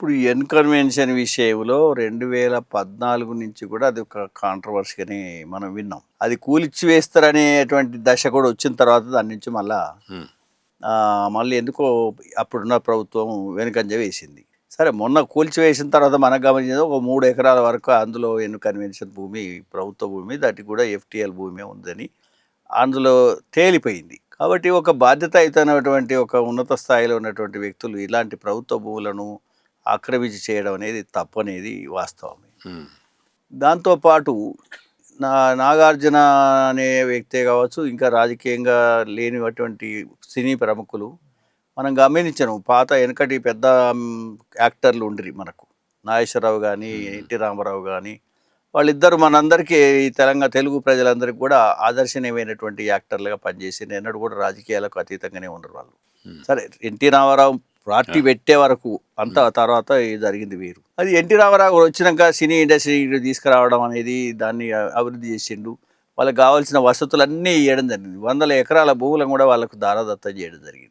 ఇప్పుడు ఎన్కన్వెన్షన్ విషయంలో రెండు వేల పద్నాలుగు నుంచి కూడా అది ఒక కాంట్రవర్సీగానే మనం విన్నాం. అది కూలిచ్చి వేస్తారనేటువంటి దశ కూడా వచ్చిన తర్వాత దాని నుంచి మళ్ళా మళ్ళీ ఎందుకో అప్పుడున్న ప్రభుత్వం వెనుకంజ వేసింది. సరే మొన్న కూల్చివేసిన తర్వాత మనకు గమనించింది ఒక మూడు ఎకరాల వరకు అందులో ఎన్ను కన్వెన్షన్ భూమి ప్రభుత్వ భూమి దాటి కూడా ఎఫ్టిఎల్ భూమి ఉందని అందులో తేలిపోయింది. కాబట్టి ఒక బాధ్యతాయుతమైనటువంటి ఒక ఉన్నత స్థాయిలో ఉన్నటువంటి వ్యక్తులు ఇలాంటి ప్రభుత్వ భూములను ఆక్రమించి చేయడం అనేది తప్పనేది వాస్తవమే. దాంతోపాటు నా నాగార్జున అనే వ్యక్తే కావచ్చు ఇంకా రాజకీయంగా లేనిటువంటి సినీ ప్రముఖులు మనం గమనించను. పాత వెనకటి పెద్ద యాక్టర్లు ఉండ్రి మనకు. నాగేశ్వరరావు కానీ ఎన్టీ రామారావు కానీ వాళ్ళిద్దరు మనందరికీ ఈ తెలంగాణ తెలుగు ప్రజలందరికీ కూడా ఆదర్శనీయమైనటువంటి యాక్టర్లుగా పనిచేసి ఎన్నడూ కూడా రాజకీయాలకు అతీతంగానే ఉండరు వాళ్ళు. సరే ఎన్టీ రామారావు పార్టీ పెట్టే వరకు అంత తర్వాత జరిగింది వేరు. అది ఎన్టీ రామారావు వచ్చినాక సినీ ఇండస్ట్రీ తీసుకురావడం అనేది దాన్ని అభివృద్ధి చేసిండు. వాళ్ళకి కావాల్సిన వసతులన్నీ ఇవ్వడం జరిగింది. వందల ఎకరాల భూములను కూడా వాళ్ళకు దారాదత్తం చేయడం జరిగింది.